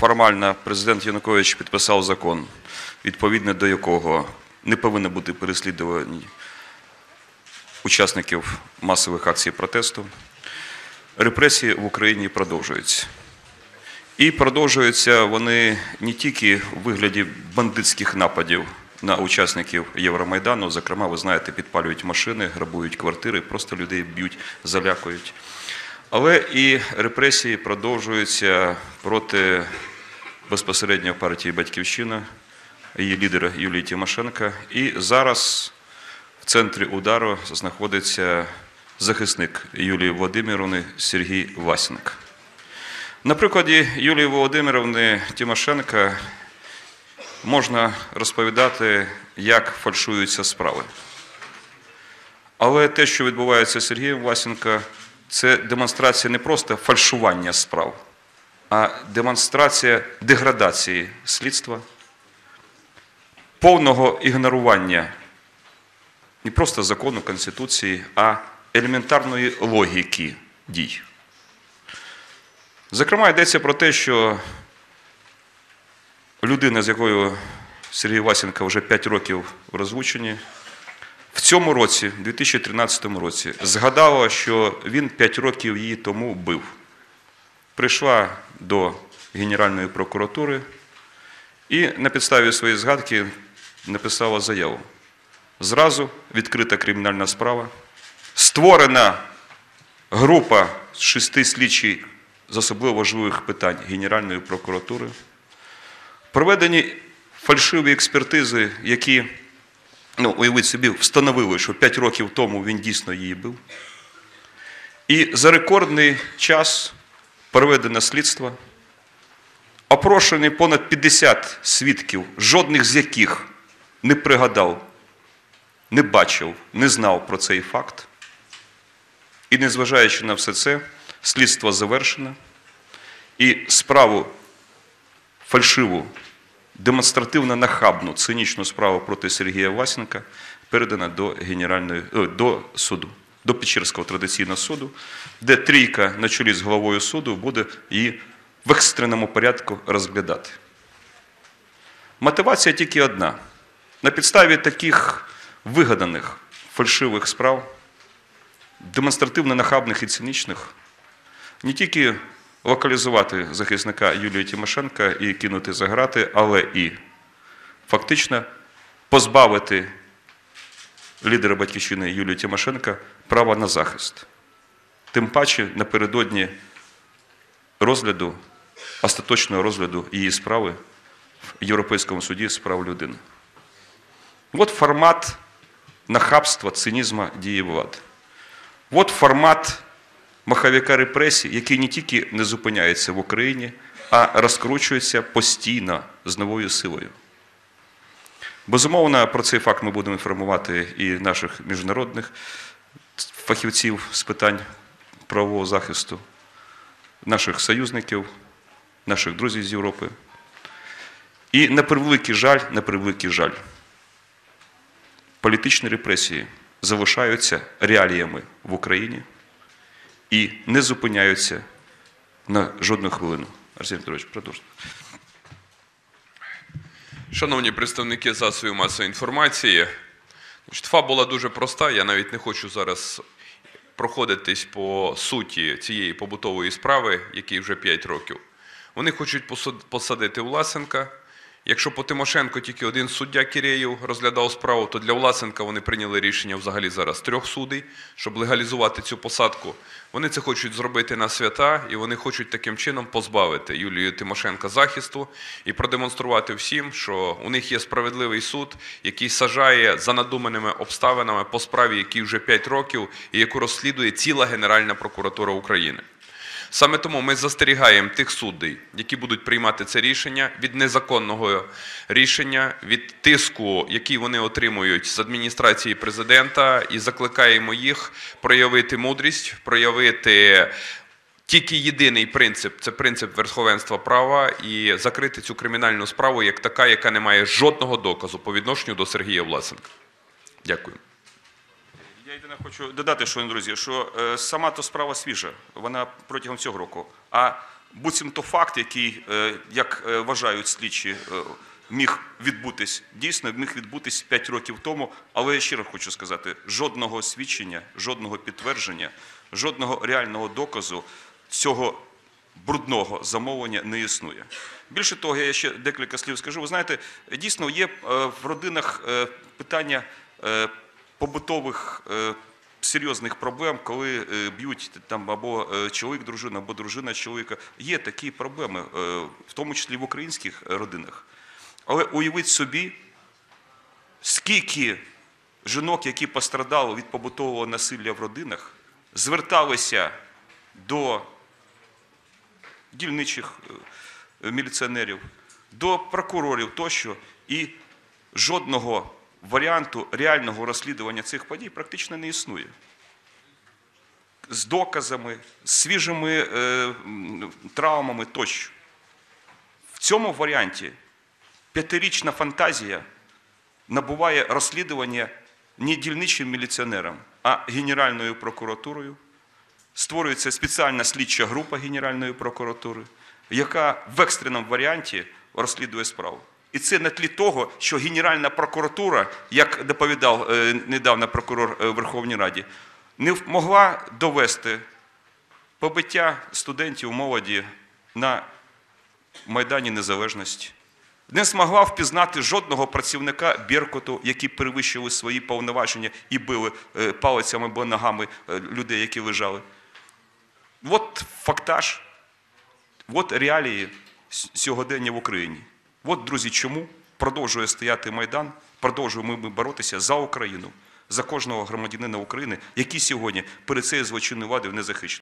формально президент Янукович підписав закон, відповідно до якого не повинно бути переслідувані учасників масових акцій протесту. Репресії в Україні продовжуються. І продовжуються вони не тільки в вигляді бандитських нападів на учасників Євромайдану. Зокрема, ви знаєте, підпалюють машини, грабують квартири, просто людей б'ють, залякують. Але і репресії продовжуються проти безпосередньо партії Батьківщина, її лідера Юлії Тимошенка. І зараз в центрі удару знаходиться захисник Юлії Володимировни Сергій Васенко. На прикладі Юлії Володимировни Тимошенка можна розповідати, як фальшуються справи. Але те, що відбувається з Сергієм Власенко, це демонстрація не просто фальшування справ, а демонстрація деградації слідства, повного ігнорування не просто закону Конституції, а елементарної логіки дій. Зокрема, йдеться про те, що людина, з якою Сергій Васенко вже 5 років в розлученні, в цьому році, 2013 році, згадала, що він 5 років її тому бив. Прийшла до Генеральної прокуратури і на підставі своєї згадки написала заяву. Зразу відкрита кримінальна справа, створена група з шести слідчих з особливо важливих питань Генеральної прокуратури, проведені фальшиві експертизи, які, ну, уявіть собі, встановили, що 5 років тому він дійсно її бив. І за рекордний час проведено слідство, опрошені понад 50 свідків, жодних з яких не пригадав, не бачив, не знав про цей факт. І незважаючи на все це, слідство завершено, і справу фальшиву, демонстративно нахабну, цинічну справу проти Сергія Васенка передана до, Генеральної, до суду, до Печерського традиційного суду, де трійка на чолі з головою суду буде її в екстреному порядку розглядати. Мотивація тільки одна. На підставі таких вигаданих фальшивих справ, демонстративно нахабних і цинічних, не тільки локалізувати захисника Юлії Тимошенка і кинути за грати, але і фактично позбавити лідера батьківщини Юлії Тимошенка права на захист. Тим паче напередодні розгляду, остаточного розгляду її справи в Європейському суді з прав людини. От формат нахабства, цинізму дії влади. От формат маховика репресій, який не тільки не зупиняється в Україні, а розкручується постійно з новою силою. Безумовно, про цей факт ми будемо інформувати і наших міжнародних фахівців з питань правового захисту, наших союзників, наших друзів з Європи. І на превеликий жаль, на превеликий жаль, політичні репресії залишаються реаліями в Україні і не зупиняються на жодну хвилину. Арсеній Петрович, продовжуйте. Шановні представники засобів масової інформації, значить, фабула дуже проста. Я навіть не хочу зараз проходитись по суті цієї побутової справи, якій вже 5 років. Вони хочуть посад- посадити Власенка. Якщо по Тимошенко тільки один суддя Киреєв розглядав справу, то для Власенка вони прийняли рішення взагалі зараз трьох судей, щоб легалізувати цю посадку. Вони це хочуть зробити на свята, і вони хочуть таким чином позбавити Юлію Тимошенка захисту і продемонструвати всім, що у них є справедливий суд, який сажає за надуманими обставинами по справі, якій вже 5 років, і яку розслідує ціла Генеральна прокуратура України. Саме тому ми застерігаємо тих суддей, які будуть приймати це рішення від незаконного рішення, від тиску, який вони отримують з адміністрації президента, і закликаємо їх проявити мудрість, проявити тільки єдиний принцип це принцип верховенства права, і закрити цю кримінальну справу як така, яка не має жодного доказу по відношенню до Сергія Власенка. Дякую. Єдине хочу додати, шановні друзі, що е, сама то справа свіжа, вона протягом цього року. А буцімто факт, який, е, як е, вважають слідчі, міг відбутись, дійсно міг відбутись 5 років тому. Але я ще раз хочу сказати: жодного свідчення, жодного підтвердження, жодного реального доказу цього брудного замовлення не існує. Більше того, я ще декілька слів скажу. Ви знаєте, дійсно є в родинах питання побутових е, серйозних проблем, коли е, б'ють там або е, чоловік дружина, або дружина чоловіка. Є такі проблеми, в тому числі в українських родинах. Але уявіть собі, скільки жінок, які пострадали від побутового насилля в родинах, зверталися до дільничих міліціонерів, до прокурорів тощо, і жодного варіанту реального розслідування цих подій практично не існує. З доказами, з свіжими е, травмами тощо. В цьому варіанті п'ятирічна фантазія набуває розслідування не дільничим міліціонером, а Генеральною прокуратурою. Створюється спеціальна слідча група Генеральної прокуратури, яка в екстреному варіанті розслідує справу. І це на тлі того, що Генеральна прокуратура, як доповідав е, недавно прокурор е, Верховній Раді, не могла довести побиття студентів молоді на Майдані Незалежності. Не змогла впізнати жодного працівника Беркуту, які перевищили свої повноваження і били е, палицями або ногами людей, які лежали. От фактаж, от реалії сьогодення в Україні. От, друзі, чому продовжує стояти Майдан, продовжуємо ми боротися за Україну, за кожного громадянина України, який сьогодні перед цією злочинною владою не захищений.